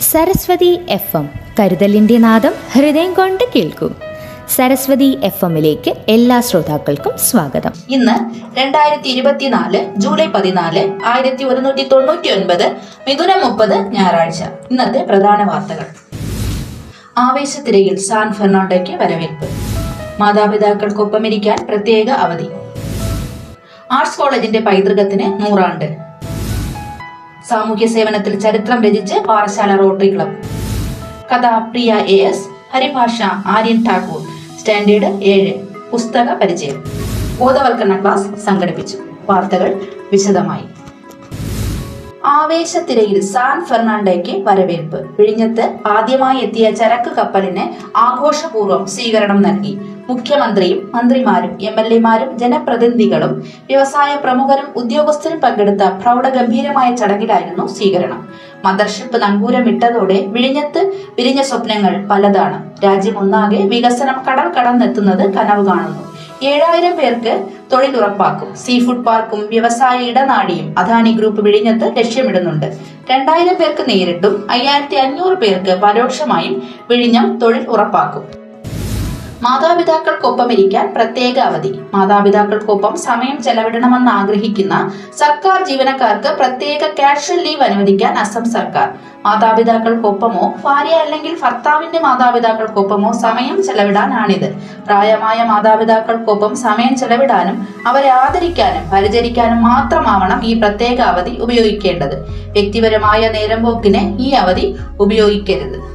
Saraswati F M. കരുതലിന്റെ നാദം ഹൃദയം കൊണ്ട് കേൾക്കൂ. സരസ്വതി എഫ് എമ്മിലേക്ക് എല്ലാ ശ്രോതാക്കൾക്കും സ്വാഗതം. ഇന്ന് രണ്ടായിരത്തി ഇരുപത്തിനാല് ജൂലൈ പതിനാല് ആയിരത്തി ഒരുന്നൂറ്റി തൊണ്ണൂറ്റി ഒൻപത് മിഥുനം മുപ്പത് ഞായറാഴ്ച. ഇന്നത്തെ പ്രധാന വാർത്തകൾ. ആവേശത്തിരയിൽ സാൻ ഫെർണാണ്ടോയ്ക്ക് വരവേൽപ്പ്. മാതാപിതാക്കൾക്കൊപ്പമിരിക്കാൻ പ്രത്യേക അവധി. ആർട്സ് കോളേജിന്റെ പൈതൃകത്തിന് നൂറാണ്ട്. സാമൂഹ്യ സേവനത്തിൽ ചരിത്രം രചിച്ച് പാറശാല റോട്ടറി ക്ലബ്. കഥ പ്രിയ എ എസ് ഹരിഭാഷ ആര്യൻ ഠാക്കൂർ സ്റ്റാൻഡേർഡ് ഏഴ് പുസ്തക പരിചയം. ബോധവൽക്കരണ ക്ലാസ് സംഘടിപ്പിച്ചു. വാർത്തകൾ വിശദമായി. ആവേശത്തിരയിൽ സാൻ ഫെർണാണ്ടോയ്ക്ക് വരവേൽപ്പ്. വിഴിഞ്ഞത്ത് ആദ്യമായി എത്തിയ ചരക്ക് കപ്പലിന് ആഘോഷപൂർവം സ്വീകരണം നൽകി. മുഖ്യമന്ത്രിയും മന്ത്രിമാരും എം എൽ എമാരും ജനപ്രതിനിധികളും വ്യവസായ പ്രമുഖരും ഉദ്യോഗസ്ഥരും പങ്കെടുത്ത പ്രൗഢഗംഭീരമായ ചടങ്ങിലായിരുന്നു സ്വീകരണം. മദർഷിപ്പ് നങ്കൂരമിട്ടതോടെ വിഴിഞ്ഞത്ത് വിരിഞ്ഞ സ്വപ്നങ്ങൾ പലതാണ്. രാജ്യം ഒന്നാകെ വികസനം കടൽ കടന്നെത്തുന്നത് കനവ് കാണുന്നു. ഏഴായിരം പേർക്ക് തൊഴിൽ ഉറപ്പാക്കും. സീ ഫുഡ് പാർക്കും വ്യവസായ ഇടനാടിയും അദാനി ഗ്രൂപ്പ് വിഴിഞ്ഞത്ത് ലക്ഷ്യമിടുന്നുണ്ട്. രണ്ടായിരം പേർക്ക് നേരിട്ടും അയ്യായിരത്തി അഞ്ഞൂറ് പേർക്ക് പരോക്ഷമായും വിഴിഞ്ഞം തൊഴിൽ ഉറപ്പാക്കും. മാതാപിതാക്കൾക്കൊപ്പം ഇരിക്കാൻ പ്രത്യേക അവധി. മാതാപിതാക്കൾക്കൊപ്പം സമയം ചെലവിടണമെന്ന് ആഗ്രഹിക്കുന്ന സർക്കാർ ജീവനക്കാർക്ക് പ്രത്യേക കാഷ്വൽ ലീവ് അനുവദിക്കാൻ അസം സർക്കാർ. മാതാപിതാക്കൾക്കൊപ്പമോ ഭാര്യ അല്ലെങ്കിൽ ഭർത്താവിന്റെ മാതാപിതാക്കൾക്കൊപ്പമോ സമയം ചെലവിടാനാണിത്. പ്രായമായ മാതാപിതാക്കൾക്കൊപ്പം സമയം ചെലവിടാനും അവരെ ആദരിക്കാനും പരിചരിക്കാനും മാത്രമാവണം ഈ പ്രത്യേക അവധി ഉപയോഗിക്കേണ്ടത്. വ്യക്തിപരമായ നേരം പോക്കിന് ഈ അവധി ഉപയോഗിക്കരുത്.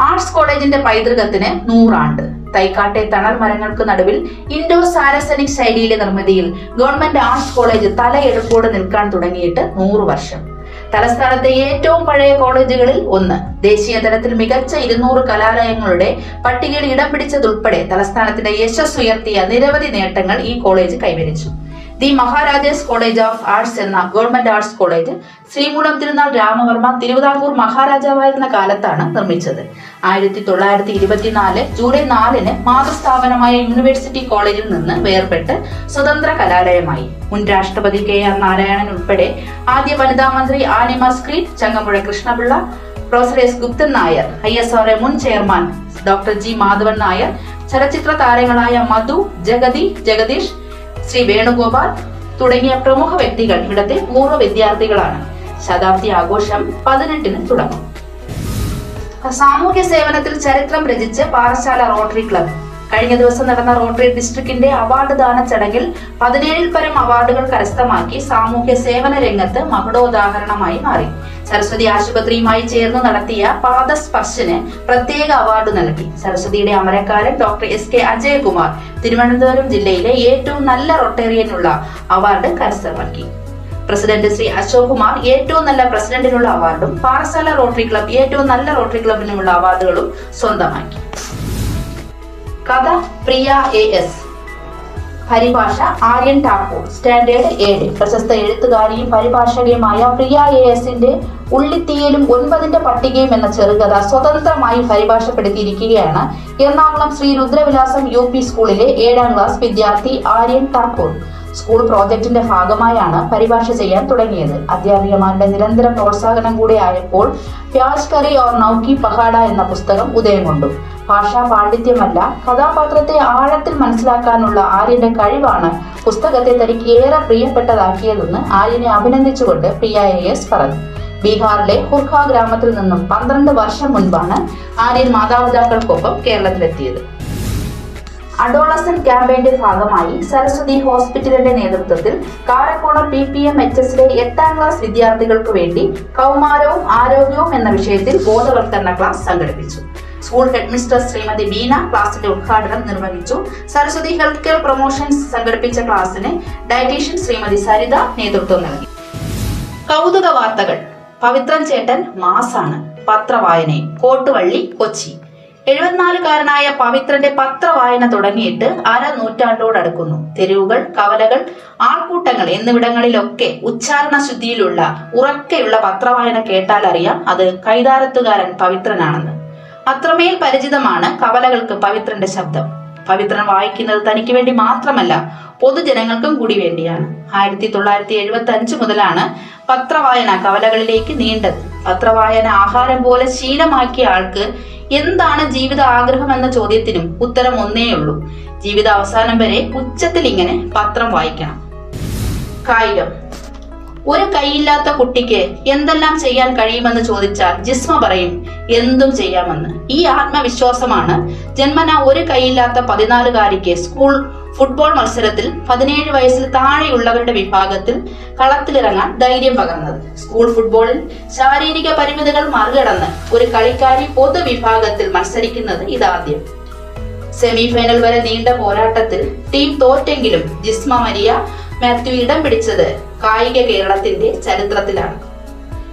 ആർട്സ് കോളേജിന്റെ പൈതൃകത്തിന് നൂറാണ്ട്. തൈക്കാട്ടെ തണൽ മരങ്ങൾക്ക് നടുവിൽ ഇൻഡോർ സാരസനിക് ശൈലിയിലെ നിർമ്മിതിയിൽ ഗവൺമെന്റ് ആർട്സ് കോളേജ് തലയെടുപ്പോടെ നിൽക്കാൻ തുടങ്ങിയിട്ട് നൂറ് വർഷം. തലസ്ഥാനത്തെ ഏറ്റവും പഴയ കോളേജുകളിൽ ഒന്ന്. ദേശീയ തലത്തിൽ മികച്ച ഇരുന്നൂറ് കലാലയങ്ങളുടെ പട്ടികയിൽ ഇടം പിടിച്ചതുൾപ്പെടെ തലസ്ഥാനത്തിന്റെ യശസ് ഉയർത്തിയ നിരവധി നേട്ടങ്ങൾ ഈ കോളേജ് കൈവരിച്ചു. The Maharajas College of Arts എന്ന Government Arts College Sreemoolam Thirunal Ramavarma Thiruvithamkoor മഹാരാജാവായിരുന്ന കാലത്താണ് നിർമ്മിച്ചത്. ആയിരത്തി തൊള്ളായിരത്തി ഇരുപത്തിനാല് ജൂലൈ നാലിന് മാതൃസ്ഥാപനമായ യൂണിവേഴ്സിറ്റി കോളേജിൽ നിന്ന് വേർപെട്ട് സ്വതന്ത്ര കലാലയമായി. മുൻ രാഷ്ട്രപതി കെ ആർ നാരായണൻ ഉൾപ്പെടെ ആദ്യ വനിതാ മന്ത്രി ആനിമ സ്ക്രീറ്റ് Changampuzha Krishnapillai professor S Guptan Nair I S R മുൻ chairman doctor G Madhavan Nair ചലച്ചിത്ര താരങ്ങളായ മധു ജഗതി ജഗദീഷ് ശ്രീ വേണുഗോപാൽ തുടങ്ങിയ പ്രമുഖ വ്യക്തികൾ ഇവിടത്തെ പൂർവ വിദ്യാർത്ഥികളാണ്. ശതാബ്ദി ആഘോഷം പതിനെട്ടിന് തുടങ്ങും. സാമൂഹ്യ സേവനത്തിൽ ചരിത്രം രചിച്ച് പാറശാല റോട്ടറി ക്ലബ്. കഴിഞ്ഞ ദിവസം നടന്ന റോട്ടറി ഡിസ്ട്രിക്റ്റിന്റെ അവാർഡ് ദാന ചടങ്ങിൽ പതിനേഴിൽ പരം അവാർഡുകൾ കരസ്ഥമാക്കി സാമൂഹ്യ സേവന രംഗത്ത് മകുടോദാഹരണമായി മാറി. സരസ്വതി ആശുപത്രിയുമായി ചേർന്ന് നടത്തിയ പാദസ്പർശന് പ്രത്യേക അവാർഡ് നൽകി. സരസ്വതിയുടെ അമരക്കാരൻ doctor S K Ajayakumar Thiruvananthapuram ജില്ലയിലെ ഏറ്റവും നല്ല റൊട്ടേറിയനുള്ള അവാർഡ് കരസ്ഥമാക്കി പ്രസിഡന്റ് ശ്രീ അശോക് കുമാർ ഏറ്റവും നല്ല പ്രസിഡന്റിനുള്ള അവാർഡും പാറശാല റോട്ടറി ക്ലബ് ഏറ്റവും നല്ല റോട്ടറി ക്ലബിനുമുള്ള അവാർഡുകളും സ്വന്തമാക്കി. കഥ പ്രിയ എ എസ് പരിഭാഷ ആര്യൻ ഠാക്കൂർ സ്റ്റാൻഡേർഡ് ഏഴ്. പ്രശസ്ത എഴുത്തുകാരിയും പരിഭാഷകയുമായ പ്രിയ എ എസിന്റെ ഉള്ളിത്തീയലും ഒൻപതിന്റെ പട്ടികയും എന്ന ചെറുകഥ സ്വതന്ത്രമായി പരിഭാഷപ്പെടുത്തിയിരിക്കുകയാണ്. എറണാകുളം ശ്രീ രുദ്രവിലാസം യു പി സ്കൂളിലെ ഏഴാം ക്ലാസ് വിദ്യാർത്ഥി ആര്യൻ ഠാക്കൂർ സ്കൂൾ പ്രോജക്ടിന്റെ ഭാഗമായാണ് പരിഭാഷ ചെയ്യാൻ തുടങ്ങിയത്. അധ്യാപികമാരുടെ നിരന്തര പ്രോത്സാഹനം കൂടെ ആയപ്പോൾ പ്യാജ് കറി ഓർ നൌക്കി പഹാഡ എന്ന പുസ്തകം ഉദയം കൊണ്ടു. ഭാഷാ പാണ്ഡിത്യമല്ല കഥാപാത്രത്തെ ആഴത്തിൽ മനസ്സിലാക്കാനുള്ള ആര്യന്റെ കഴിവാണ് പുസ്തകത്തെ തനിക്ക് ഏറെ പ്രിയപ്പെട്ടതാക്കിയതെന്ന് ആര്യനെ അഭിനന്ദിച്ചുകൊണ്ട് പ്രിയ എ എസ് പറഞ്ഞു. ബീഹാറിലെ ഹുർഖ ഗ്രാമത്തിൽ നിന്നും പന്ത്രണ്ട് വർഷം മുൻപാണ് ആര്യൻ മാതാപിതാക്കൾക്കൊപ്പം കേരളത്തിലെത്തിയത്. അഡോളസൻ ക്യാമ്പയിന്റെ ഭാഗമായി സരസ്വതി ഹോസ്പിറ്റലിന്റെ നേതൃത്വത്തിൽ Karakonam P P M H എസിലെ എട്ടാം ക്ലാസ് വിദ്യാർത്ഥികൾക്ക് വേണ്ടി കൗമാരവും ആരോഗ്യവും എന്ന വിഷയത്തിൽ ബോധവൽക്കരണ ക്ലാസ് സംഘടിപ്പിച്ചു. സ്കൂൾ ഹെഡ്മിസ്റ്റർ ശ്രീമതി ബീന ക്ലാസിന്റെ ഉദ്ഘാടനം നിർവഹിച്ചു. സരസ്വതി ഹെൽത്ത് കെയർ പ്രൊമോഷൻസ് സംഘടിപ്പിച്ച ക്ലാസ്സിന് ഡയറ്റീഷ്യൻ ശ്രീമതി സരിത നേതൃത്വം നൽകി. കൗതുക വാർത്തകൾ പവിത്രൻ ചേട്ടൻ മാസാണ്. പത്രവായനയും. കോട്ടുവള്ളി കൊച്ചി. എഴുപത്തിനാലുകാരനായ പവിത്രന്റെ പത്രവായന തുടങ്ങിയിട്ട് അര നൂറ്റാണ്ടോടടുക്കുന്നു. തെരുവുകൾ കവലകൾ ആൾക്കൂട്ടങ്ങൾ എന്നിവിടങ്ങളിലൊക്കെ ഉച്ചാരണ ശുദ്ധിയിലുള്ള ഉറക്കെയുള്ള പത്രവായന കേട്ടാൽ അറിയാം അത് കൈതാരത്തുകാരൻ പവിത്രനാണെന്ന്. അത്രമേൽ പരിചിതമാണ് കവലകൾക്ക് പവിത്രന്റെ ശബ്ദം. പവിത്രൻ വായിക്കുന്നത് തനിക്ക് വേണ്ടി മാത്രമല്ല പൊതുജനങ്ങൾക്കും കൂടി വേണ്ടിയാണ്. ആയിരത്തി തൊള്ളായിരത്തി എഴുപത്തി അഞ്ച് മുതലാണ് പത്രവായന കവലകളിലേക്ക് നീണ്ടത്. പത്രവായന ആഹാരം പോലെ ശീലമാക്കിയ ആൾക്ക് എന്താണ് ജീവിത ആഗ്രഹം എന്ന ചോദ്യത്തിനും ഉത്തരം ഒന്നേ ഉള്ളൂ. ജീവിത അവസാനം വരെ ഉച്ചത്തിൽ ഇങ്ങനെ പത്രം വായിക്കണം. കായികം. ഒരു കൈയില്ലാത്ത കുട്ടിക്ക് എന്തെല്ലാം ചെയ്യാൻ കഴിയുമെന്ന് ചോദിച്ചാൽ ജിസ്മ പറയും എന്തും ചെയ്യാമെന്ന്. ഈ ആത്മവിശ്വാസമാണ് ജന്മന ഒരു കൈയില്ലാത്ത പതിനാലുകാരിക്ക് സ്കൂൾ ഫുട്ബോൾ മത്സരത്തിൽ പതിനേഴ് വയസ്സിൽ താഴെയുള്ളവരുടെ വിഭാഗത്തിൽ കളത്തിലിറങ്ങാൻ ധൈര്യം പകർന്നത്. സ്കൂൾ ഫുട്ബോളിൽ ശാരീരിക പരിമിതികൾ മറികടന്ന് ഒരു കളിക്കാരി പൊതുവിഭാഗത്തിൽ മത്സരിക്കുന്നത് ഇതാദ്യം. സെമി ഫൈനൽ വരെ നീണ്ട പോരാട്ടത്തിൽ ടീം തോറ്റെങ്കിലും ജിസ്മ മരിയ മാത്യു ഇടം പിടിച്ചത് കായിക കേരളത്തിന്റെ ചരിത്രത്തിലാണ്.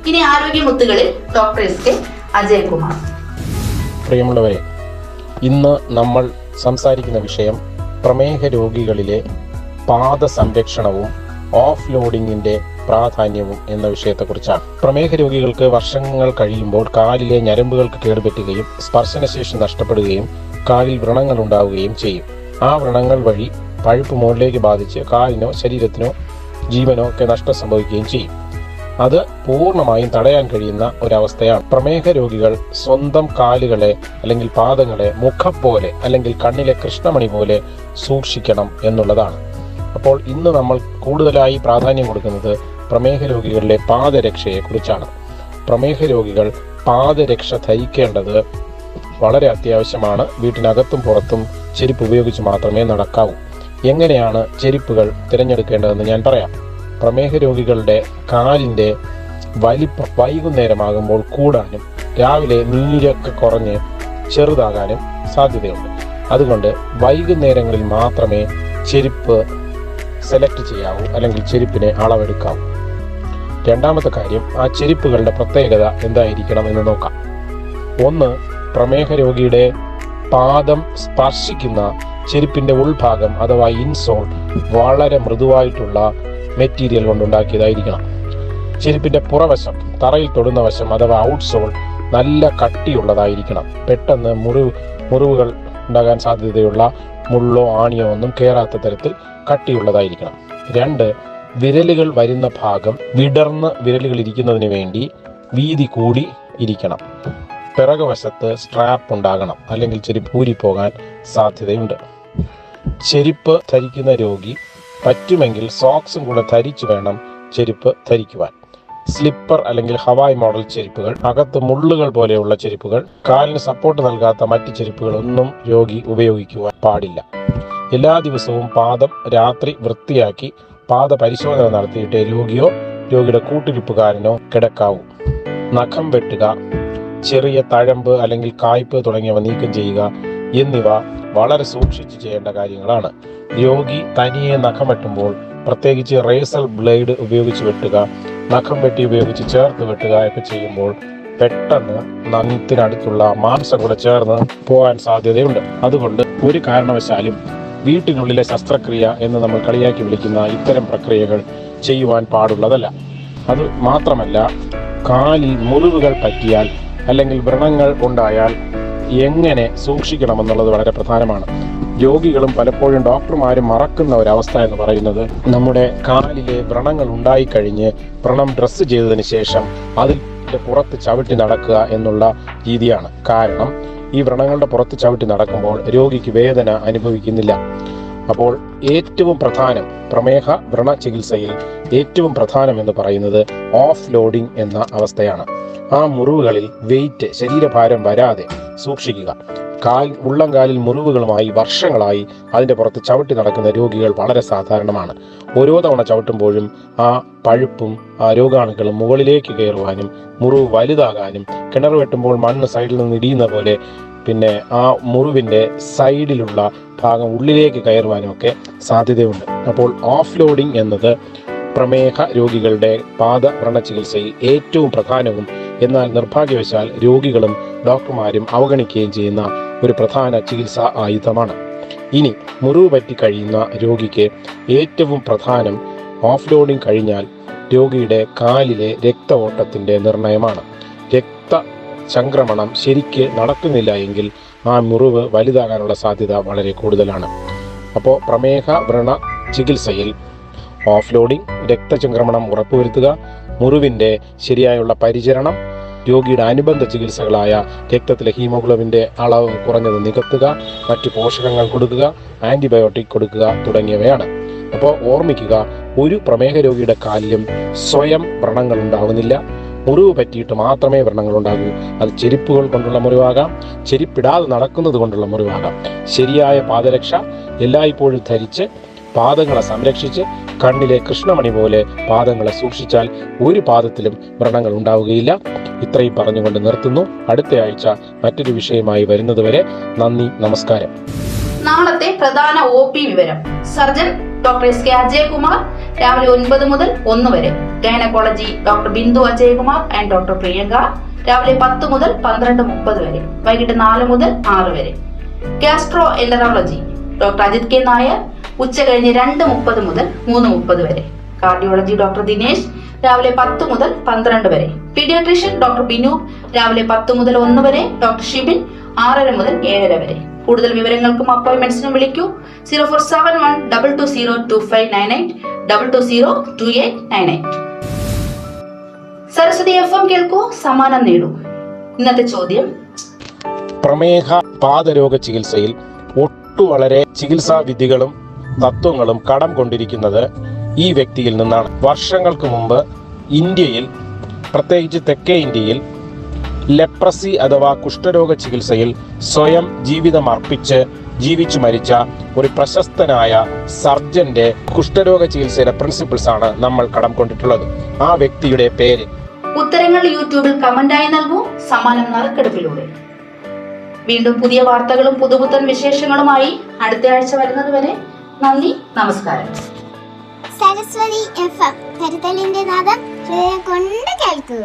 ഇനി ആരോഗ്യമുത്തുകളിൽ ഡോക്ടർ എസ് കെ അജയകുമാർ. പ്രിയമുള്ളവരെ ഇന്ന് നമ്മൾ സംസാരിക്കുന്ന വിഷയം പ്രമേഹ രോഗികളിലെ പാദ സംരക്ഷണവും ഓഫ് ലോഡിങ്ങിന്റെ പ്രാധാന്യവും എന്ന വിഷയത്തെക്കുറിച്ചാണ്. പ്രമേഹ രോഗികൾക്ക് വർഷങ്ങൾ കഴിയുമ്പോൾ കാലിലെ ഞരമ്പുകൾക്ക് കേടുപറ്റുകയും സ്പർശനശേഷി നഷ്ടപ്പെടുകയും കാലിൽ വ്രണങ്ങൾ ഉണ്ടാവുകയും ചെയ്യും. ആ വ്രണങ്ങൾ വഴി പഴുപ്പ് മുകളിലേക്ക് ബാധിച്ച് കാലിനോ ശരീരത്തിനോ ജീവനോ ഒക്കെ നഷ്ടം സംഭവിക്കുകയും ചെയ്യും. അത് പൂർണമായും തടയാൻ കഴിയുന്ന ഒരവസ്ഥയാണ്. പ്രമേഹ രോഗികൾ സ്വന്തം കാലുകളെ അല്ലെങ്കിൽ പാദങ്ങളെ മുഖം പോലെ അല്ലെങ്കിൽ കണ്ണിലെ കൃഷ്ണമണി പോലെ സൂക്ഷിക്കണം എന്നുള്ളതാണ്. അപ്പോൾ ഇന്ന് നമ്മൾ കൂടുതലായി പ്രാധാന്യം കൊടുക്കുന്നത് പ്രമേഹ രോഗികളിലെ പാദരക്ഷയെ കുറിച്ചാണ് പ്രമേഹ രോഗികൾ പാദരക്ഷ ധരിക്കേണ്ടത് വളരെ അത്യാവശ്യമാണ്. വീട്ടിനകത്തും പുറത്തും ചെരുപ്പ് ഉപയോഗിച്ച് മാത്രമേ നടക്കാവൂ. എങ്ങനെയാണ് ചെരുപ്പുകൾ തിരഞ്ഞെടുക്കേണ്ടതെന്ന് ഞാൻ പറയാം. പ്രമേഹ രോഗികളുടെ കാലിന്റെ വലിപ്പം വൈകുന്നേരമാകുമ്പോൾ കൂടാനും രാവിലെ നീരൊക്കെ കുറഞ്ഞ് ചെറുതാകാനും സാധ്യതയുണ്ട്. അതുകൊണ്ട് വൈകുന്നേരങ്ങളിൽ മാത്രമേ ചെരുപ്പ് സെലക്ട് ചെയ്യാവൂ അല്ലെങ്കിൽ ചെരുപ്പിനെ അളവെടുക്കാവൂ. രണ്ടാമത്തെ കാര്യം ആ ചെരുപ്പുകളുടെ പ്രത്യേകത എന്തായിരിക്കണം എന്ന് നോക്കാം. ഒന്ന് പ്രമേഹ രോഗിയുടെ പാദം സ്പർശിക്കുന്ന ചെരുപ്പിന്റെ ഉൾഭാഗം അഥവാ ഇൻസോൾ വളരെ മൃദുവായിട്ടുള്ള മെറ്റീരിയൽ കൊണ്ടുണ്ടാക്കിയതായിരിക്കണം. ചെരുപ്പിന്റെ പുറവശം തറയിൽ തൊടുന്ന വശം അഥവാ ഔട്ട്സോൾ നല്ല കട്ടിയുള്ളതായിരിക്കണം. പെട്ടെന്ന് മുറിവ് മുറിവുകൾ ഉണ്ടാകാൻ സാധ്യതയുള്ള മുള്ളോ ആണിയോ ഒന്നും കയറാത്ത തരത്തിൽ കട്ടിയുള്ളതായിരിക്കണം. രണ്ട് വിരലുകൾ വരുന്ന ഭാഗം വിടർന്ന് വിരലുകൾ ഇരിക്കുന്നതിന് വേണ്ടി വീതി കൂടി ഇരിക്കണം. പിറകുവശത്ത് സ്ട്രാപ്പ് ഉണ്ടാകണം അല്ലെങ്കിൽ ചെരുപ്പ് ഊരിപ്പോകാൻ സാധ്യതയുണ്ട്. ചെരുപ്പ് ധരിക്കുന്ന രോഗി പറ്റുമെങ്കിൽ സോക്സും കൂടെ ധരിച്ചു വേണം ചെരുപ്പ് ധരിക്കുവാൻ. സ്ലിപ്പർ അല്ലെങ്കിൽ ഹവായ് മോഡൽ ചെരുപ്പുകൾ അകത്ത് മുള്ളുകൾ പോലെയുള്ള ചെരുപ്പുകൾ കാലിന് സപ്പോർട്ട് നൽകാത്ത മറ്റ് ചെരുപ്പുകൾ ഒന്നും രോഗി ഉപയോഗിക്കുവാൻ പാടില്ല. എല്ലാ ദിവസവും പാദം രാത്രി വൃത്തിയാക്കി പാദ പരിശോധന നടത്തിയിട്ട് രോഗിയോ രോഗിയുടെ കൂട്ടിരിപ്പുകാരനോ കിടക്കാവൂ. നഖം വെട്ടുക ചെറിയ തഴമ്പ് അല്ലെങ്കിൽ കായ്പ് തുടങ്ങിയവ നീക്കം ചെയ്യുക എന്നിവ വളരെ സൂക്ഷിച്ച് ചെയ്യേണ്ട കാര്യങ്ങളാണ്. രോഗി തനിയെ നഖം വെട്ടുമ്പോൾ പ്രത്യേകിച്ച് റേസൽ ബ്ലേഡ് ഉപയോഗിച്ച് വെട്ടുക നഖം വെട്ടി ഉപയോഗിച്ച് ചേർത്ത് വെട്ടുക ഒക്കെ ചെയ്യുമ്പോൾ പെട്ടെന്ന് നഖത്തിനടുത്തുള്ള മാംസം കൂടെ ചേർന്ന് പോകാൻ സാധ്യതയുണ്ട്. അതുകൊണ്ട് ഒരു കാരണവശാലും വീട്ടിനുള്ളിലെ ശസ്ത്രക്രിയ എന്ന് നമ്മൾ കളിയാക്കി വിളിക്കുന്ന ഇത്തരം പ്രക്രിയകൾ ചെയ്യുവാൻ പാടുള്ളതല്ല. അത് മാത്രമല്ല കാലിൽ മുറിവുകൾ പറ്റിയാൽ അല്ലെങ്കിൽ വ്രണങ്ങൾ ഉണ്ടായാൽ എങ്ങനെ സൂക്ഷിക്കണമെന്നുള്ളത് വളരെ പ്രധാനമാണ്. രോഗികളും പലപ്പോഴും ഡോക്ടർമാരും മറക്കുന്ന ഒരവസ്ഥ എന്ന് പറയുന്നത് നമ്മുടെ കാലിലെ വ്രണങ്ങൾ ഉണ്ടായിക്കഴിഞ്ഞ് വ്രണം ഡ്രസ്സ് ചെയ്തതിന് ശേഷം അതിന്റെ പുറത്ത് ചവിട്ടി നടക്കുക എന്നുള്ള രീതിയാണ്. കാരണം ഈ വ്രണങ്ങളുടെ പുറത്ത് ചവിട്ടി നടക്കുമ്പോൾ രോഗിക്ക് വേദന അനുഭവിക്കുന്നില്ല. അപ്പോൾ ഏറ്റവും പ്രധാനം പ്രമേഹ വ്രണ ചികിത്സയിൽ ഏറ്റവും പ്രധാനം എന്ന് പറയുന്നത് ഓഫ് ലോഡിംഗ് എന്ന അവസ്ഥയാണ്. ആ മുറിവുകളിൽ വെയിറ്റ് ശരീരഭാരം വരാതെ സൂക്ഷിക്കുക. കാൽ ഉള്ളംകാലിൽ മുറിവുകളുമായി വർഷങ്ങളായി അതിന്റെ പുറത്ത് ചവിട്ടി നടക്കുന്ന രോഗികൾ വളരെ സാധാരണമാണ്. ഓരോ തവണ ചവിട്ടുമ്പോഴും ആ പഴുപ്പും ആ രോഗാണുക്കളും മുകളിലേക്ക് കയറുവാനും മുറിവ് വലുതാകാനും കിണർ വെട്ടുമ്പോൾ മണ്ണ് സൈഡിൽ നിന്ന് ഇടിയുന്ന പോലെ പിന്നെ ആ മുറിവിന്റെ സൈഡിലുള്ള ഭാഗം ഉള്ളിലേക്ക് കയറുവാനും ഒക്കെ സാധ്യതയുണ്ട്. അപ്പോൾ ഓഫ് ലോഡിംഗ് എന്നത് പ്രമേഹ രോഗികളുടെ പാദ വ്രണ ചികിത്സയിൽ ഏറ്റവും പ്രധാനവും എന്നാൽ നിർഭാഗ്യവശാൽ രോഗികളും ഡോക്ടർമാരും അവഗണിക്കുകയും ചെയ്യുന്ന ഒരു പ്രധാന ചികിത്സാ ആയുധമാണ്. ഇനി മുറിവ് പറ്റി കഴിയുന്ന രോഗിക്ക് ഏറ്റവും പ്രധാനം ഓഫ് ലോഡിംഗ് കഴിഞ്ഞാൽ രോഗിയുടെ കാലിലെ രക്ത ഓട്ടത്തിന്റെ നിർണയമാണ്. രക്ത സംക്രമണം ശരിക്ക് നടക്കുന്നില്ല എങ്കിൽ ആ മുറിവ് വലുതാകാനുള്ള സാധ്യത വളരെ കൂടുതലാണ്. അപ്പോൾ പ്രമേഹ വ്രണ ചികിത്സയിൽ ഓഫ് ലോഡിംഗ് രക്തചംക്രമണം ഉറപ്പുവരുത്തുക മുറിവിന്റെ ശരിയായുള്ള പരിചരണം രോഗിയുടെ അനുബന്ധ ചികിത്സകളായ രക്തത്തിലെ ഹീമോഗ്ലോബിന്റെ അളവ് കുറഞ്ഞത് നികത്തുക മറ്റ് പോഷകങ്ങൾ കൊടുക്കുക ആന്റിബയോട്ടിക് കൊടുക്കുക തുടങ്ങിയവയാണ്. അപ്പോൾ ഓർമ്മിക്കുക ഒരു പ്രമേഹ രോഗിയുടെ കാലിലും സ്വയം വ്രണങ്ങൾ ഉണ്ടാകുന്നില്ല മുറിവ് പറ്റിയിട്ട് മാത്രമേ വ്രണങ്ങൾ ഉണ്ടാകൂ. അത് ചെരിപ്പുകൾ കൊണ്ടുള്ള മുറിവാകാം ചെരിപ്പിടാതെ നടക്കുന്നത് കൊണ്ടുള്ള മുറിവാകാം. ശരിയായ പാദരക്ഷ എല്ലായ്പ്പോഴും ധരിച്ച് പാദങ്ങളെ സംരക്ഷിച്ച് കണ്ണിലെ കൃഷ്ണമണി പോലെ പാദങ്ങളെ സൂക്ഷിച്ചാൽ ഒരു പാദത്തിലും വ്രണങ്ങൾ ഉണ്ടാവുകയില്ല. ഇത്രയും പറഞ്ഞുകൊണ്ട് നിർത്തുന്നു. അടുത്ത ആഴ്ച മറ്റൊരു വിഷയമായി വരുന്നതുവരെ നന്ദി നമസ്കാരം. നാളത്തെ പ്രധാന ഒ പി വിവരം. Surgeon doctor S K Ajayakumar രാവിലെ ഒൻപത് മുതൽ ഒന്ന് വരെ. Gynaecology doctor Bindu Ajayakumar and doctor Priyanka രാവിലെ പത്ത് മുതൽ പന്ത്രണ്ട് മുപ്പത് വരെ. വൈകിട്ട് നാല് മുതൽ ആറ് വരെ. Gastroenterology. Doctor Ajith K Nair ഉച്ച കഴിഞ്ഞ് രണ്ട് മുപ്പത് മുതൽ മൂന്ന് മുപ്പത് വരെ. കാർഡിയോളജി ഡോക്ടർ ദിനേശ് രാവിലെ പത്ത് മുതൽ പന്ത്രണ്ട് വരെ. പീഡിയാട്രീഷ്യൻ ഡോക്ടർ ബിനു രാവിലെ പത്ത് മുതൽ ഒന്ന് വരെ. ഡോക്ടർ ഷിബിൻ ആറര മുതൽ ഏഴര വരെ. കൂടുതൽ വിവരങ്ങൾക്കും അപ്പോയിന്റ്മെന്റ്സിനും വിളിക്കൂ. Zero four seven one double two zero two five nine eight double two zero two eight nine eight Saraswathi F M കേൾക്കൂ സമ്മാനം നേടൂ. ഇന്നത്തെ ചോദ്യം. പ്രമേഹ പാദരോഗ ചികിത്സയിൽ ഒട്ടു വളരെ ചികിത്സാ വിധികളും തത്വങ്ങളും കടം കൊണ്ടിരിക്കുന്നത് ഈ വ്യക്തിയിൽ നിന്നാണ്. വർഷങ്ങൾക്ക് മുമ്പ് ഇന്ത്യയിൽ പ്രത്യേകിച്ച് തെക്കേ ഇന്ത്യയിൽ ലെപ്രസി അഥവാ കുഷ്ഠരോഗ ചികിത്സയിൽ സ്വയം ജീവിതം അർപ്പിച്ച് ജീവിച്ചു മരിച്ച ഒരു പ്രശസ്തനായ സർജന്റെ കുഷ്ഠരോഗ ചികിത്സയുടെ പ്രിൻസിപ്പിൾസ് ആണ് നമ്മൾ കടം കൊണ്ടിട്ടുള്ളത്. ആ വ്യക്തിയുടെ പേര്. ഉത്തരങ്ങൾ യൂട്യൂബിൽ കമന്റായി നൽകൂ. സമാനം നറുക്കെടുപ്പിലൂടെ. വീണ്ടും പുതിയ വാർത്തകളും പുതുപുത്തൻ വിശേഷങ്ങളുമായി അടുത്ത ആഴ്ച വരുന്നത് വരെ നന്ദി നമസ്കാരം. സരസ്വതി എഫ് എം കരുതലിന്റെ നാദം കൊണ്ട് കേൾക്കൂ